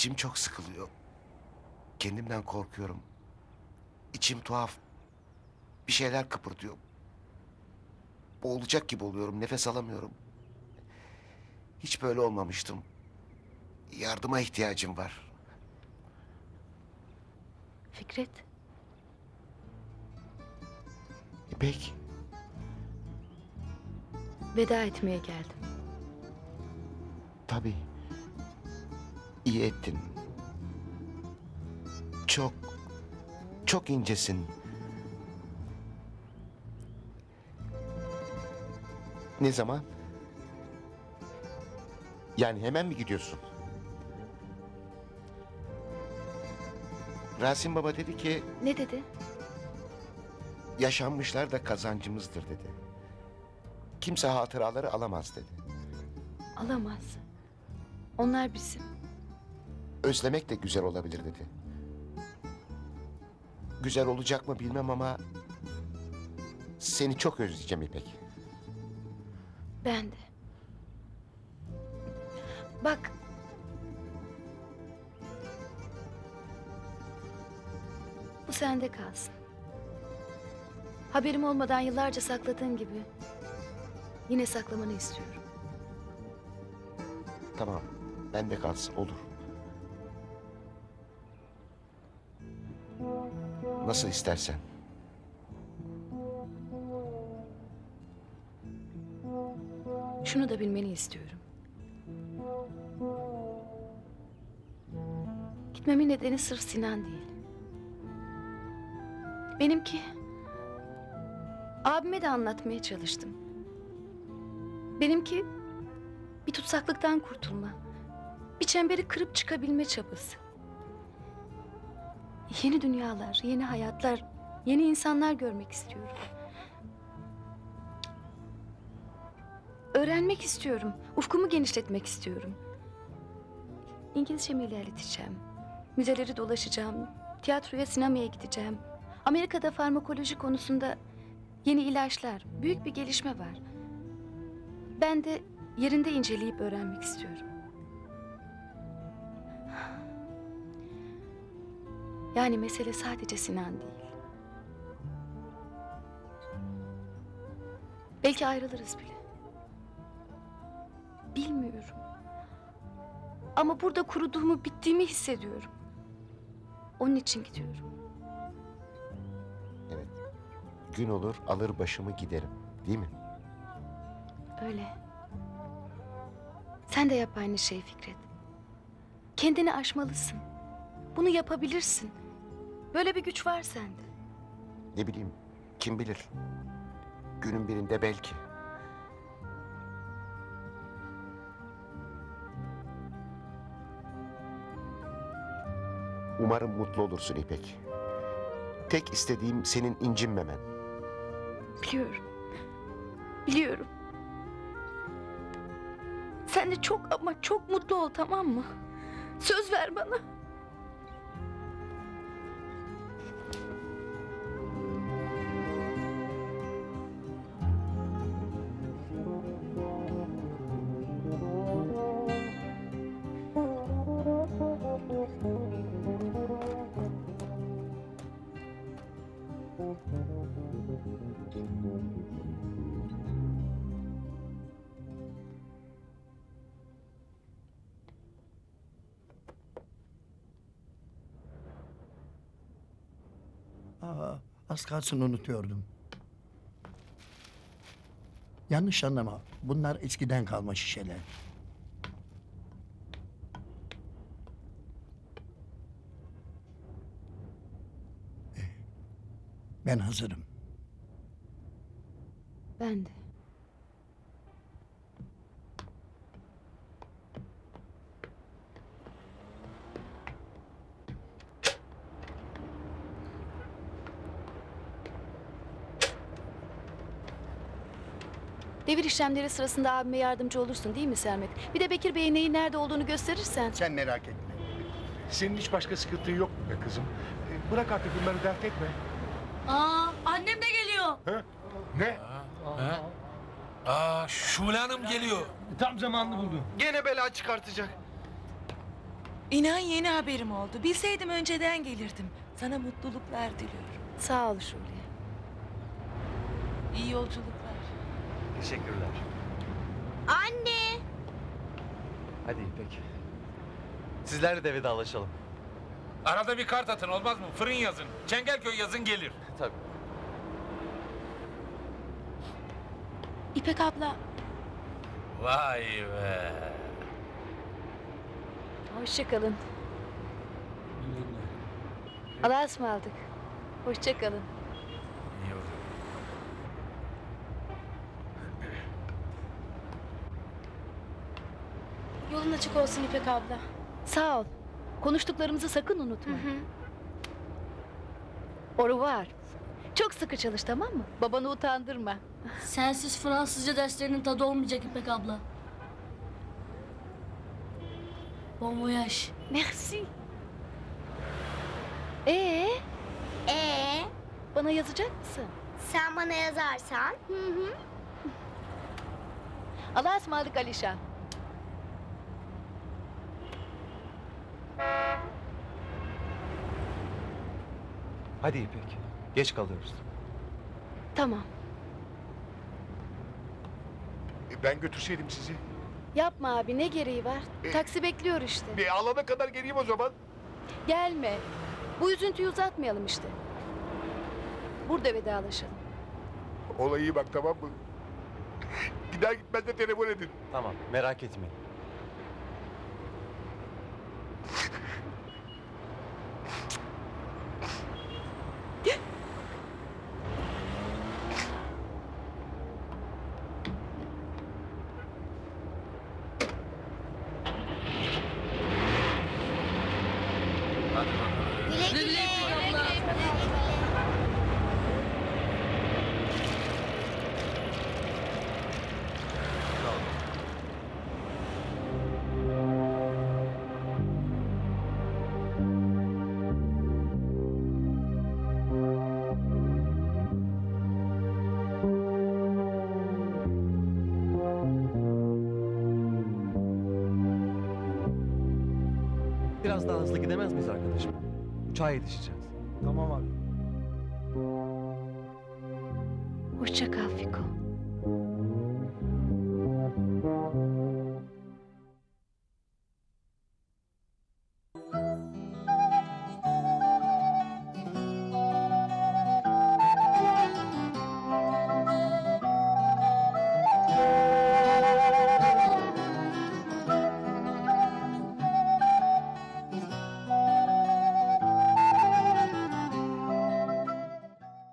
İçim çok sıkılıyor. Kendimden korkuyorum. İçim tuhaf. Bir şeyler kıpırdıyor. Boğulacak gibi oluyorum. Nefes alamıyorum. Hiç böyle olmamıştım. Yardıma ihtiyacım var. Fikret, İpek, veda etmeye geldim. tabii. İyi ettin. Çok, çok incesin. Ne zaman? Yani hemen mi gidiyorsun? Rasim Baba dedi ki Ne dedi? yaşanmışlar da kazancımızdır dedi. Kimse hatıraları alamaz dedi. Alamaz. Onlar bizim. Özlemek de güzel olabilir dedi. Güzel olacak mı bilmem ama seni çok özleyeceğim İpek. Ben de. Bak. Bu sende kalsın. Haberim olmadan yıllarca sakladığın gibi yine saklamanı istiyorum. Tamam, bende kalsın olur. Nasıl istersen. Şunu da bilmeni istiyorum. Gitmemin nedeni sırf Sinan değil. Benimki... Abime de anlatmaya çalıştım. Benimki bir tutsaklıktan kurtulma. Bir çemberi kırıp çıkabilme çabası. Yeni dünyalar, yeni hayatlar, yeni insanlar görmek istiyorum. Öğrenmek istiyorum. Ufkumu genişletmek istiyorum. İngilizcemi ilerleteceğim. Müzeleri dolaşacağım. Tiyatroya, sinemaya gideceğim. Amerika'da farmakoloji konusunda yeni ilaçlar, büyük bir gelişme var. Ben de yerinde inceleyip öğrenmek istiyorum. Yani mesele sadece Sinan değil. Belki ayrılırız bile. Bilmiyorum. Ama burada kuruduğumu, bittiğimi hissediyorum. Onun için gidiyorum. Evet. Gün olur alır başımı giderim. Değil mi? Öyle. Sen de yap aynı şeyi Fikret. Kendini aşmalısın. Bunu yapabilirsin. Böyle bir güç var sende. Ne bileyim kim bilir. Günün birinde belki. Umarım mutlu olursun İpek. Tek istediğim senin incinmemen. Biliyorum. Biliyorum. Sen de çok ama çok mutlu ol tamam mı? Söz ver bana. Aa, az kalsın unutuyordum. Yanlış anlama. Bunlar eskiden kalma şişeler. Eh, Ben hazırım. Ben de. Devir işlemleri sırasında abime yardımcı olursun değil mi Sermet? Bir de Bekir Bey'in neyin nerede olduğunu gösterirsen. Sen merak etme. Senin hiç başka sıkıntın yok mu be kızım? Ee, Bırak artık bunları dert etme. Aa, annem de geliyor. Ha? Ne? Aa, Şule Hanım geliyor. Tam zamanını buldun. Gene bela çıkartacak. İnan yeni haberim oldu. Bilseydim önceden gelirdim. Sana mutluluklar diliyorum. Sağ ol Şule. İyi yolculuklar. Teşekkürler. Anne. Hadi İpek. Sizlerle de vedalaşalım. Arada bir kart atın olmaz mı? Fırın yazın. Çengelköy yazın gelir. Tabii. İpek abla. Vay be. Hoşçakalın. Allah'a ısmarladık. Hoşçakalın. Yolun açık olsun İpek abla. Sağ ol. Konuştuklarımızı sakın unutma. Oru var. Çok sıkı çalış tamam mı? Babanı utandırma. Sensiz Fransızca derslerinin tadı olmayacak İpek abla. Bon voyage. Merci. Ee, Ee, bana yazacak mısın? sen bana yazarsan Allah'a ısmarladık Alişan. Hadi İpek. Geç kalıyoruz. Tamam. E, ben götürseydim sizi. Yapma abi ne gereği var? Taksi bekliyor işte. Bir alana kadar geleyim o zaman. Gelme. Bu üzüntüyü uzatmayalım işte. Burada vedalaşalım. Olayı iyi bak tamam mı? Gider gitmez de telefon edin. Tamam merak etmeyin. Daha hızlı gidemez miyiz arkadaşım? Uçağa yetişeceğiz. Tamam abi. Hoşça kal Fiko.